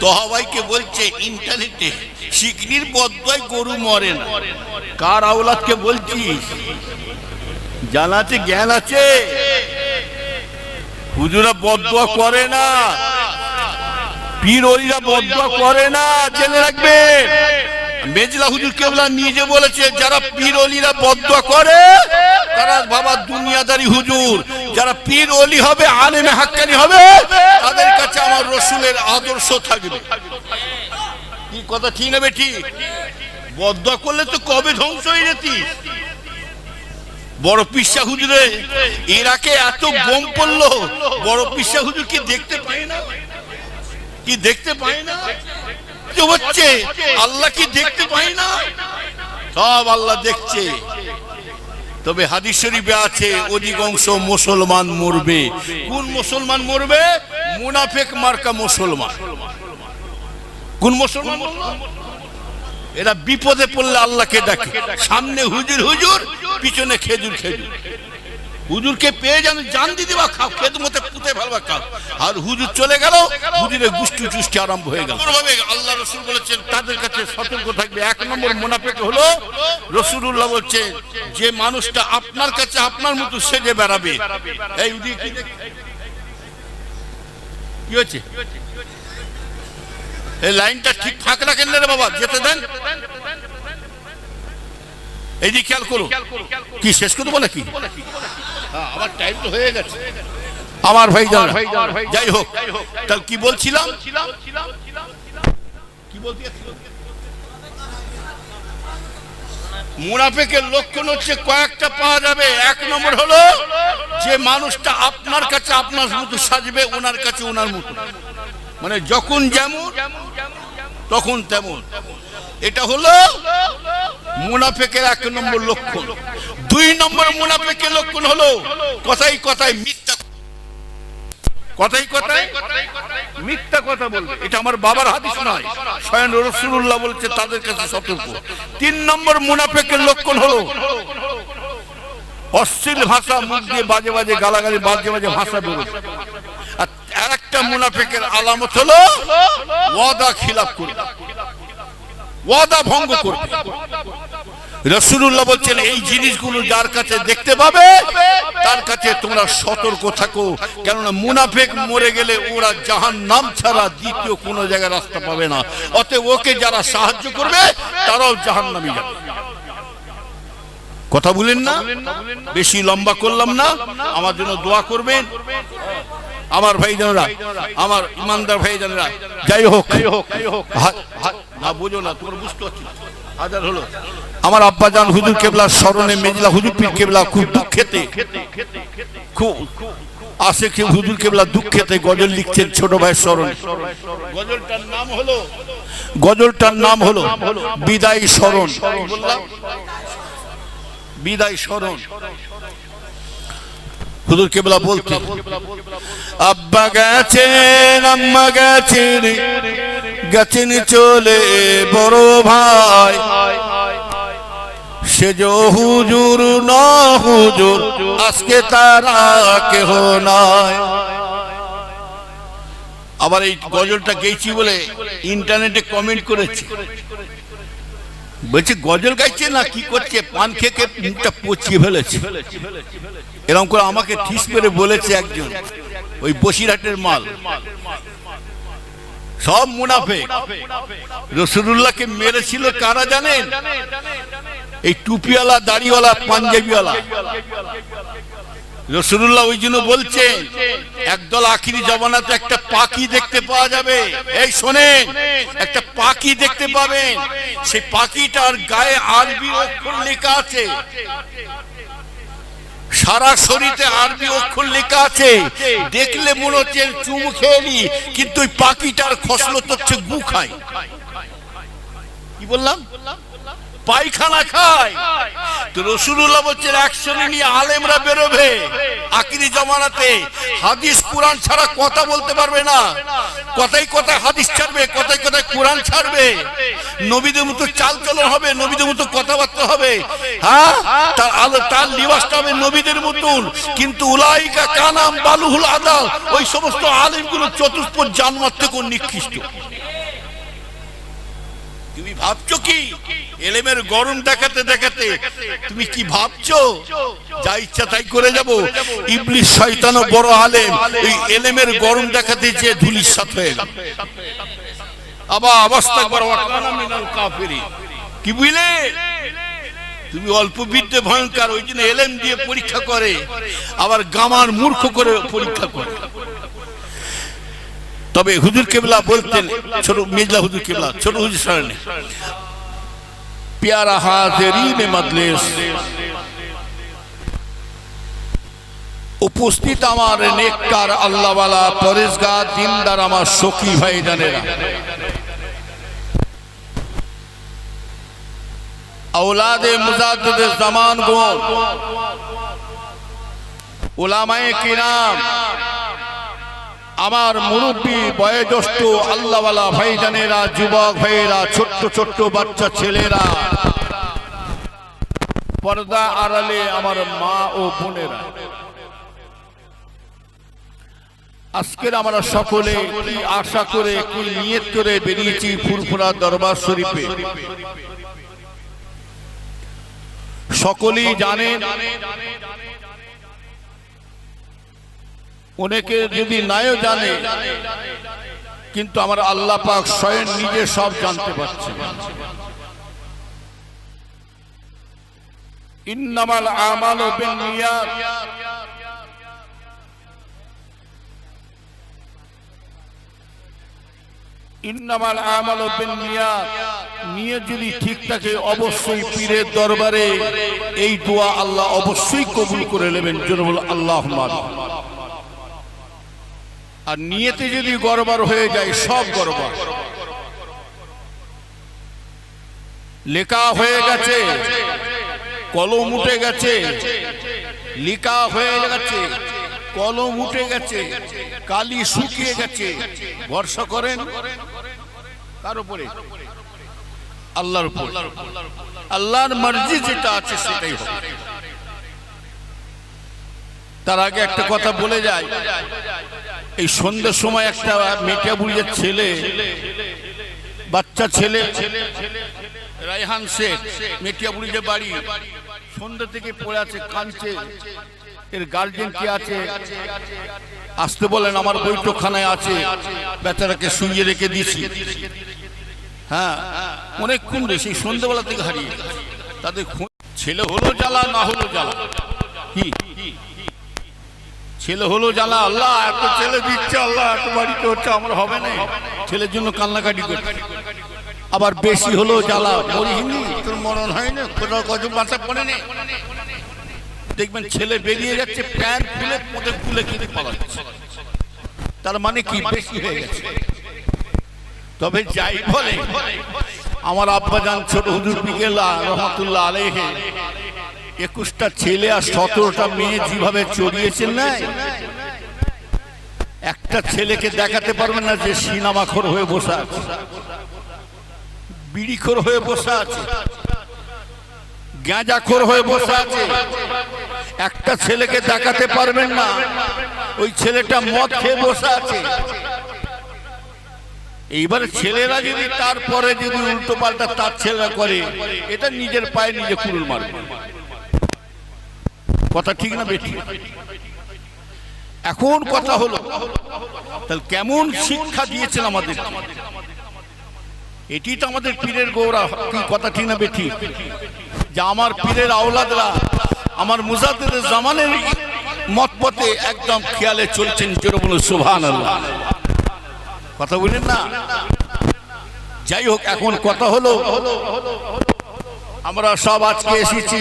তহাবাইকে বলছে, ইন্টারনেটে শিকনির বদ্দায় গরু মরে না। কার আওলাদকে বলছিস জানাতে জ্ঞান আছে? হুজুরা বদুয়া করে না। পীর ওইরা বদুয়া করে না। জেনে রাখবে মেজলা হুজুর কেবলা নিজে বলেছে, যারা পীর অলিরা বদুয়া করে, তারা বাবা দুনিয়াদারি হুজুর। যারা পীর অলি হবে, আলেমে হাক্কানি হবে, তাদের কাছে আমার রসুলের আদর্শ থাকবে। কি কথা ঠিক না বেটি বদুয়া করলে তো কবে ধ্বংস হয়ে যেতিস বড় পিসা হুজুরে ইরাকে এত বোম পড়ল, বড় পিসা হুজুর কি দেখতে পায় না? কি দেখতে পায় না? কি হচ্ছে। আল্লাহ কি দেখতে পায় না? সব আল্লাহ দেখছে। তবে হাদিস শরীফে আছে, অধিকাংশ মুসলমান মরবে। কোন মুসলমান মরবে? মুনাফেক মার্কা মুসলমান। কোন মুসলমান এরা বিপদে পড়লে আল্লাহকে ডাকে। সামনে হুজুর হুজুর, পিছনে খেজুর খেজুর। হুজুরকে পেয়ে যেন জান দিদি বা ফেলবা খাও আর হুজুর চলে গেল হুজুরের গুষ্টি চুষ্টি আরম্ভ হয়ে গেল। আল্লাহ রসুল বলেছেন তাদের কাছে সতর্ক থাকবে। এক নম্বর মোনাফেক হলো রসুল্লাহ বলছে যে মানুষটা আপনার কাছে আপনার মতো সেজে বেড়াবে। এই উদি কি কি হচ্ছে এই লাইনটা ঠিক ফাঁক রাখেন রে বাবা? যেতে দেন। এই দিকে খেয়াল করো। কি শেষ করে বলে কি হ্যাঁ, আমার টাইম তো হয়ে গেছে। আমার ভাই যাই হোক তাহলে কি বলছিলাম? মুনাফেকের লক্ষণ হচ্ছে কয়েকটা পাওয়া যাবে। এক নম্বর হলো যে মানুষটা আপনার কাছে আপনার মতো সাজবে ওনার কাছে ওনার মতো। মানে যখন যেমন তখন তেমন। এটা হলো মুনাফেকের এক নম্বর লক্ষণ। দুই নম্বর মুনাফেকের লক্ষণ হলো কথাই কথাই মিথ্যা কথাই কথাই মিথ্যা কথা বলবে। এটা আমার বাবার হাদিস নয়। স্বয়ং রসুল্লাহ বলছে, তাদের কাছে সতর্ক। তিন নম্বর মুনাফেকের লক্ষণ হলো, অশ্লীল ভাষা, মুখ দিয়ে বাজে বাজে গালাগালি, বাজে বাজে ভাষা বেরোবে আর আরেকটা মুনাফেকের আলামত হলো, ওয়াদা খিলাফ করবে। ওয়াদা ভঙ্গ করবে। রসুল্লাহ বলছেন এই জিনিসগুলো যার কাছে দেখতে পাবে তার কাছে তোমরা সতর্ক থাকো। কেননা মুনাফেক মরে গেলে ওরা জাহান নাম ছাড়া দ্বিতীয় কোনো জায়গায় রাস্তা পাবে না। অতএব ওকে যারা সাহায্য করবে তারাও জাহান নামে যাবে। কথা বলেন না? বেশি লম্বা করলাম না। আমার জন্য দোয়া করবেন। আমার ভাইজানরা আমার ইমানদার ভাইজানরা যাই হোক। হা- হা- না বোঝো না তোমার বুঝতে পারছি। হাজার হলো। আমার আব্বা জান হুজুর কেবলা স্মরণে মেজলা হুজুর পীর কেবলা খুব দুঃখেতে খুব আসে কে হুজুর কেবলা দুঃখেতে গজল লিখছেন ছোট ভাই স্মরণ। গজলটার নাম হলো? গজলটার নাম হলো বিদায় স্মরণ। বিদায় স্মরণ। হুজুর কেবলা বলতে আব্বা গেছেন আম্মা গেছেন গেছেন চলে বড় ভাই। সে যে হুজুর না হুজুর, আজকে তারা কেহ নাই। আবার এই গজলটা গেয়েছি বলে ইন্টারনেটে কমেন্ট করেছে। বলছে, গজল গাইছে না কি করছে? পান খেয়ে মুখটা পচিয়ে ফেলেছে। এরকম করে আমাকে ঠিস করে বলেছে একজন, ওই বসিরহাটের মাল। সব মুনাফে। রসুল্লাহকে মেরেছিল কারা জানেন? এই টুপিওয়ালা, দাড়িওয়ালা, পাঞ্জাবিওয়ালা। রসুল্লাহ ওই জন্য বলছেন একদল আখিরি জমানাতে একটা পাখি দেখতে পাওয়া যাবে। এই শোনেন, একটা পাখি দেখতে পাবেন। সেই পাখিটার গায়ে আরবি অক্ষর লেখা আছে। সারা শরীরে আরবি অক্ষর লেখা আছে। দেখলে মনে হচ্ছে চুমু খেয়ে নি, কিন্তু ওই পাখিটার খসলত হচ্ছে গু খায়। কি বললাম? পায়খানা খায়। তো রসুল্লাহ বলছেন একসঙ্গে নিয়ে আলেমরা বেরোবে আকিরি জমানাতে। হাদিস কোরআন ছাড়া কথা বলতে পারবে না। কথাই কথায় হাদিস ছাড়বে কথাই কোরআন ছাড়বে। নবীদের মতো চাল চলন হবে, নবীদের মতো কথাবার্তা হবে। হ্যাঁ? তার আলো, তার লিবাসটা হবে নবীদের মতন। কিন্তু উলাইকা কানাম বালুহুল আদাল, ওই সমস্ত আলেমগুলো চতুষ্প জানমার থেকে নিকৃষ্ট। তুমি ভাবছ কি? এলেমের গরম দেখাতে দেখাতে তুমি কি ভাবছ? যা ইচ্ছা তাই করে যাব। ইবলিশ শয়তানও বড় আলেম। এই এলেমের গরম দেখাতে যে ধুলির সাথে ওয়াকানা মিনাল কাফিরিন। কি বুঝলে? তুমি অল্প বিদ্যে ভয়ঙ্কর ওই জন্য এলেম দিয়ে পরীক্ষা করে আবার গামার মূর্খ করে পরীক্ষা করে। তবে হুজুর কেবলা বলতেন ছোট মির্জা হুজুর কেবলা ছোট হুজুর সারণে প্যারা হাজেরিন মজলিস। উপস্থিত আমার নেককার আল্লাহওয়ালা পরেশগার দিনদার আমার সখী ভাই জানেরা औलाद मुजाद्दिद जमान गुण উলামায়ে কিরাম আমার মুরব্বী বয়োজ্যেষ্ঠ আল্লাহওয়ালা ভাইজানেরা যুবক ভাইয়েরা ছোট্ট ছোট্ট বাচ্চা ছেলেরা পর্দা আড়ালে আমার মা ও বোনেরা আজকের আমরা সকলে কি আশা করে কি নিয়ত করে বেরিয়েছি ফুরফুরা দরবার শরীফে সকলেই জানেন অনেকে যদি নাও জানে, কিন্তু আমার আল্লাহ পাক স্বয়ং নিজে সব জানতে পারছে। ইন্নামাল আমাল বিন্নিয়াত ইন্নামাল আমাল নিয়ে যদি ঠিক থাকে, অবশ্যই পীরের দরবারে এই দোয়া আল্লাহ অবশ্যই কবুল করে নেবেন জন্য বল আল্লাহ আর নিয়েতে যদি গড়বার হয়ে যায়, সব গড়বার। লেখা হয়ে গেছে, কলম উঠে গেছে, লিখা হয়ে গেছে। কলম উঠে গেছে, কালি শুকিয়ে গেছে। ভরসা করেন? কার উপরে? আল্লাহর আল্লাহর মর্জি যেটা আছে সেটাই হবে। তার আগে একটা কথা বলে যায়, এই সন্ধ্যের সময় একটা মেটা বুড়ির ছেলে, বাচ্চা ছেলে, রায়হান শেখ মেটিয়া বুড়ির বাড়ি, সন্ধ্যে থেকে পড়ে আছে, কাঁদছে। এর গার্জেন কে আছে? আসতে বলেন আমার বৈঠকখানায় আছে। বেচারাকে শুইয়ে রেখে দিয়েছি। হ্যাঁ অনেকক্ষণ রে সেই সন্ধ্যেবেলা থেকে হারিয়ে। তাদের ছেলে হলো জ্বালা না হলো জ্বালা? কি? ছেলে হলো জ্বালা আল্লাহ এত ছেলে দিচ্ছে আল্লাহ এত বাড়িতে হচ্ছে আমার হবে না। ছেলের জন্য কান্নাকাটি করছে। আবার বেশি হলো জ্বালা মরিহিনি তোর মরণ হয় না কোথাও কত বাঁচা পড়ে নেই দেখবেন ছেলে বেরিয়ে যাচ্ছে, প্যান্ট খুলে পোতে খুলে কিনে পালাচ্ছে তার মানে কি? বেশি হয়ে গেছে। তবে যাই বলে, আমার আব্বা যান ছোট হুজুর বিকেলা রহমতুল্লাহ আলেহে একুশটা ছেলে আর সতেরোটা মেয়ে যেভাবে চড়িয়েছেন না, একটা ছেলেকে দেখাতে পারবেন না যে সিনেমাখোর হয়ে বসে আছে, বিড়িখোর হয়ে বসে আছে, গাঁজাখোর হয়ে বসে আছে একটা ছেলেকে দেখাতে পারবেন না। ওই ছেলেটা মদ খেয়ে বসে আছে। এইবার ছেলেরা যদি তারপরে যদি উল্টো পাল্টা তার ছেলেরা করে, এটা নিজের পায়ে নিজে কুড়ুল মারবে। কথা ঠিক না বেঠি এখন কথা হলো, তাহলে কেমন শিক্ষা দিয়েছেন আমাদের? এটি তো আমাদের পীরের গৌরা, কি কথা ঠিক না বেঠি যে আমার পীরের আওলাদরা আমার মুজাদের জামানের মত পথে একদম খেয়ালে চলছেন জোরে বলুন সুভান আল্লাহ কথা বলেন না? যাই হোক, এখন কথা হলো, আমরা সব আজকে এসেছি।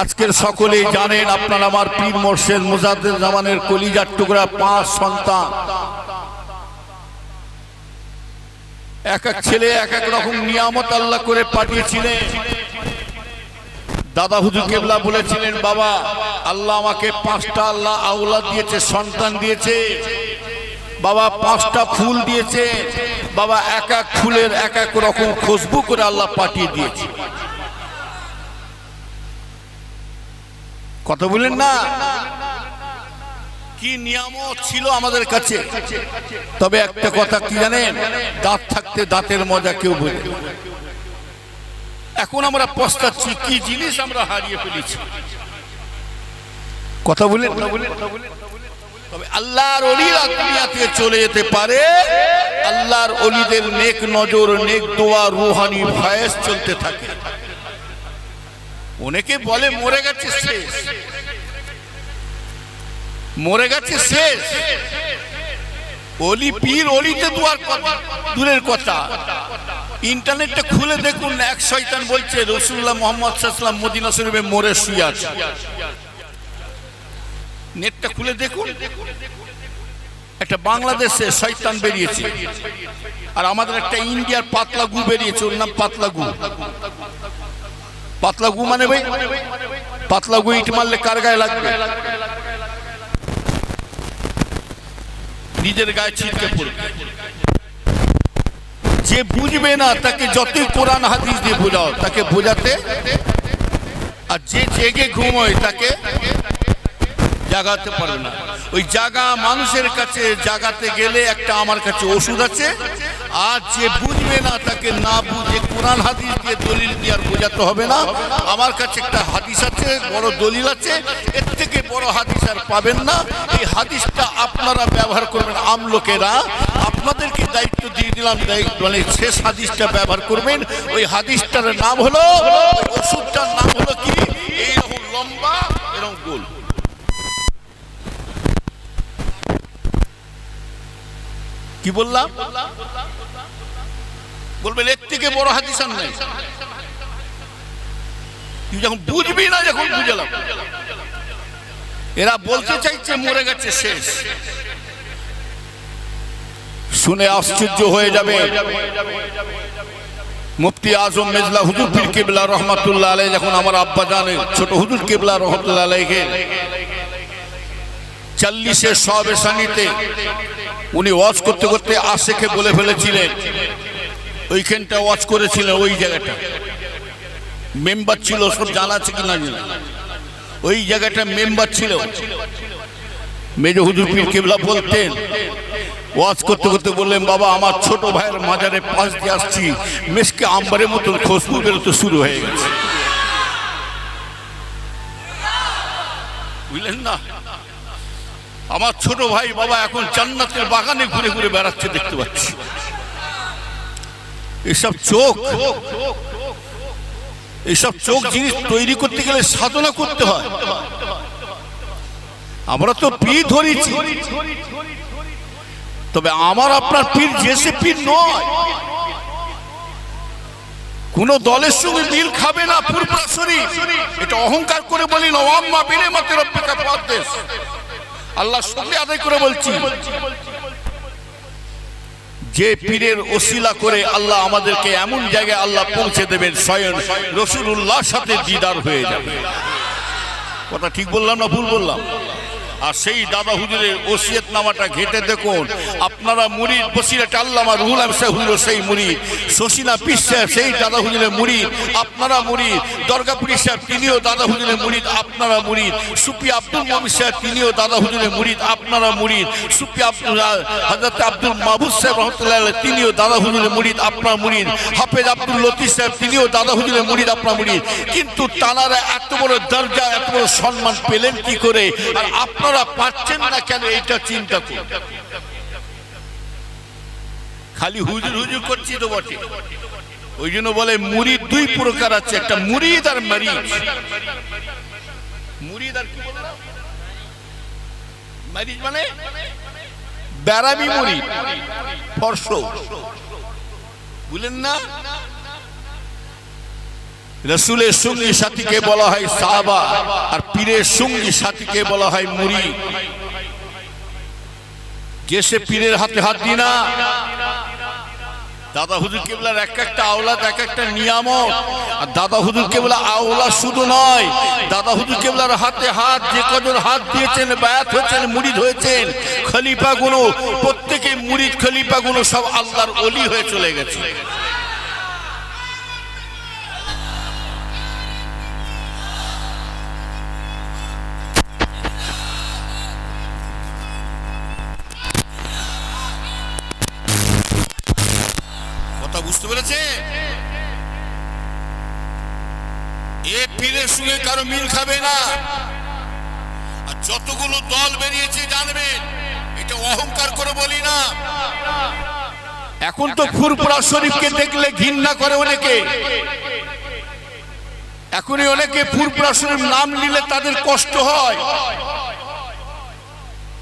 আজকের সকলেই জানেন আপনারা আমার পীর মোর্শেদ মুজাদ্দের জামানের কলিজার টুকরা পাঁচ সন্তান। এক এক ছেলে এক এক রকম নিয়ামত আল্লাহ করে পাঠিয়েছিলেন। দাদা হুজুর কেবলা বলেছিলেন, বাবা, আল্লাহ আমাকে পাঁচটা আল্লাহ আউলা দিয়েছে, সন্তান দিয়েছে। বাবা, পাঁচটা ফুল দিয়েছে। বাবা, এক এক ফুলের এক এক রকম খুশবু করে আল্লাহ পাঠিয়ে দিয়েছে। কথা বলেন না? কি নিয়ামত ছিল আমাদের কাছে? তবে একটা কথা কি জানেন? দাঁত থাকতে দাঁতের মজা কেউ বোঝে। এখন আমরা পস্তাচ্ছি। কি জিনিস আমরা হারিয়ে ফেলেছি? কথা বলে চলে যেতে পারে। আল্লাহর অলিদের নজর, নেক দোয়া ভয়েস চলতে থাকে। অনেকে বলে, মরে গেছে শেষ। মরে গেছে শেষ। অলি পীর, অলিতে কথা, দূরের কথা। ইন্টারনেটটা খুলে দেখুন, এক শয়তান বলছে রসুল্লাহ মোহাম্মদ সাল্লাম মদিনা শরীফে মরে শুয়ে আছে। নেটটা খুলে দেখুন। একটা বাংলাদেশে শয়তান বেরিয়েছে। আর আমাদের একটা ইন্ডিয়ার পাতলা গু বেরিয়েছে, ওর নাম পাতলা গু। পাতলা গু মানে ভাই, পাতলা গু ইট মারলে কার গায়ে লাগবে? নিজের গায়ে ছিটকে পড়বে যে বুঝবে না তাকে যতই কোরআন হাদিস দিয়ে বোঝাও, তাকে বোঝাতে আর যে জেগে ঘুমোয় তাকে জাগাতে পারবে না। ওই জাগা মানুষের কাছে জাগাতে গেলে একটা আমার কাছে ওষুধ আছে আর যে বুঝবে না, তাকে না বুঝে কোরআন হাদিস দিয়ে দলিল দিয়ে আর বোঝাতে হবে না? আমার কাছে একটা হাদিস আছে, বড় দলিল আছে, এর থেকে বড় হাদিস আর পাবেন না। এই হাদিসটা আপনারা ব্যবহার করবেন আমলোকেরা আপনাদেরকে দায়িত্ব দিয়ে দিলাম মানে শেষ হাদিসটা ব্যবহার করবেন। ওই হাদিসটার নাম হলো ওষুধটার নাম হলো কি? এইরকম লম্বা, এরকম গোল। কি বললাম? বলবেন, এর থেকে বড় হাদিস আর নাই। তুই যখন বুঝবি না, যখন বুঝলাম। এরা বলতে চাইছে, মরে গেছে, শেষ। শুনে আশ্চর্য হয়ে যাবে। মুফতি আজম মেজলা হুজুর পীর কেবলা রহমাতুল্লাহ আলাই যখন আমার আব্বা জানে, ছোট হুজুর কেবলা রহমতুল্লাহ আলাইকে চল্লিশের সবে সানিতে উনি ওয়াজ করতে করতে আশেকে বলে ফেলেছিলেন ওইখানটা ওয়াচ করেছিলেন ওই জায়গাটা। মেম্বার ছিল, সব জানা আছে কিনা জানি ওই জায়গাটা মেম্বার ছিল। মেজ হুজুর পীর কেবলা বলতেন, ওয়াজ করতে করতে বললেন, বাবা, আমার ছোট ভাইয়ের মাজারে পাশ দিয়ে আসছি। মেসকে আম্বারের মতন খুশবু বেরোতে শুরু হয়ে গেছে। বুঝলেন না? আমার ছোট ভাই বাবা এখন জান্নাতের বাগানে ঘুরে ঘুরে বেড়াচ্ছে, দেখতে পাচ্ছি। এসব চোখ। এসব চোখ জিনিস তৈরি করতে গেলে সাধনা করতে হয়। আমরা তো পীর ধরেছি। তবে আমার আপনার পীর জেসে পীর নয়। কোন দলের সঙ্গে মিল খাবে না শরীফ এটা অহংকার করে বলি না আম্মা বিনে মাতে রব্বিকা পাদ্দেশ আল্লাহ সঙ্গে আদায় করে বলছি। যে পীরের ওসিলা করে আল্লাহ আমাদেরকে এমন জায়গায় আল্লাহ পৌঁছে দেবেন, স্বয়ং রসুল্লাহ সাথে দিদার হয়ে যাবে। কথা ঠিক বললাম না ভুল বললাম? আর সেই দাদা হুজুরের ওসিয়ত নামাটা ঘেটে দেখুন। আপনারা মুড়ির বসিরাট আল্লামা রুহুল হুজুর সেই মুরিদ, শশিনা পিস সাহেব সেই দাদা হুজুরের মুরিদ, আপনারা মুরিদ দরগাপুরি সাহেব তিনিও দাদা হুজুরের মুরিদ, আপনারা মুরিদ সুপি আব্দুল মমিন সাহেব তিনিও দাদা হুজুরের মুরিদ, আপনারা মুরিদ সুপি আব্দুল হজরত আব্দুল মাহবুব সাহেব রহমতুল্লাহ তিনিও দাদা হুজুরের মুরিদ, আপনার মুরিদ, হাফেজ আব্দুল লতিফ সাহেব তিনিও দাদা হুজুরের মুরিদ, আপনার মুরিদ। কিন্তু তানারা এত বড় দরজা, এত বড় সম্মান পেলেন কি করে? আর আপনারা পাচ্ছেন না কেন এটা চিন্তা করুন। খালি হুজুর হুজুর করছি তো বটে। ওই জন্য বলে মুরিদ দুই প্রকার আছে, একটা মুরিদ আর মারিদ মুরিদ আর কি মারিদ মানে? বেড়ামি মুরিদ ফর্স। বুঝলেন না? রসুলের সঙ্গী সাথীকে বলা হয় সাহাবা, আর পীরের সঙ্গী সাথীকে বলা হয় মুড়ি। যে সে পীরের হাতে হাত দি না দাদা হুজুর কেবলার এক একটা আওলাদ, এক একটা নিয়ামত। আর দাদা হুজুর কেবলা আওলা শুধু নয়, দাদা হুজুর কেবলার হাতে হাত, যে কজন হাত দিয়েছেন, ব্যাত হয়েছেন, মুড়িদ হয়েছেন খলিফা গুলো প্রত্যেকে মুড়িদ খলিফা গুলো সব আল্লাহর অলি হয়ে চলে গেছে। এখন তো ফুরপুরা শরীফকে দেখলে ঘৃণা করে অনেকে। এখনই অনেকে ফুরপুরা শরীফ নাম নিলে তাদের কষ্ট হয়।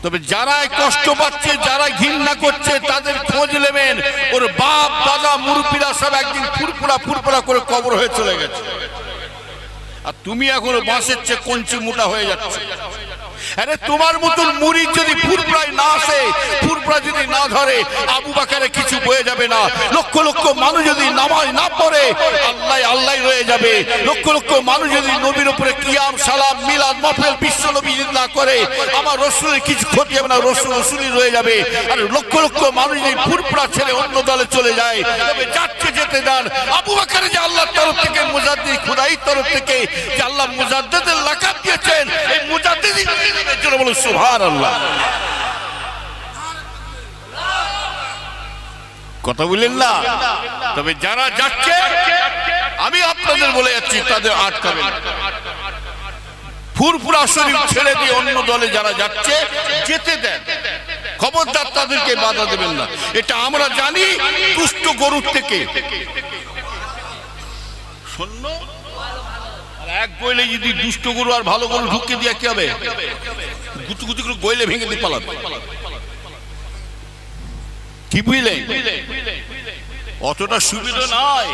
তবে যারা এই কষ্ট পাচ্ছে যারা ঘৃণা করছে তাদের খোঁজ নেবেন। ওর বাপ দাদা মুরব্বীরা সব একদিন ফুরপুরা ফুরপুরা করে কবর হয়ে চলে গেছে। আর তুমি এখন বাঁশের চেয়ে কঞ্চি মোটা হয়ে যাচ্ছে। আরে তোমার মতন মুড়ি যদি ফুরপুরায় না আসে ফুরপুরা যদি না ধরে, আবু বাকারে কিছু বয়ে যাবে না। লক্ষ লক্ষ মানুষ যদি নামাজ না পড়ে, আল্লাহ আল্লাহ রয়ে যাবে। লক্ষ লক্ষ মানুষ যদি নবীর উপরে কিয়াম, সালাম, মিলাদ মাহফিল বিশ্ব নবী যদি না করে, আমার রসুলের কিছু ক্ষতি হবে না, রসুল রসুলই রয়ে যাবে। আর লক্ষ লক্ষ মানুষ যদি ফুরপুরা ছেড়ে অন্য দলে চলে যায়, তবে যাচ্ছে যেতে দেন। আবু বাকারে যে আল্লাহর তরফ থেকে মুজাদ্দি খুদাই তরফ থেকে, যে আল্লাহ মুজাদ্দিদের লাকাত দিয়েছেন, এই মুজাদ্দিদি জন্য বলুন, সুবহানাল্লাহ। কথা বললেন না? তবে যারা যাচ্ছে, আমি আপনাদের বলে যাচ্ছি, তাদের আটকাবেন। ফুরফুরা শরীফ ছেড়ে দিয়ে অন্য দলে যারা যাচ্ছে, যেতে দেন। খবরদার তাদেরকে বাধা দেবেন না। এটা আমরা জানি, দুষ্ট গরুর থেকে। শূন্য এক গইলে যদি দুষ্ট গরু আর ভালো গরু ঢুকিয়ে দিয়ে, কি হবে? গুতু গুতু করে গইলে ভেঙে দিয়ে পালাবে। কি বুঝলেন? অতটা সুবিধা নয়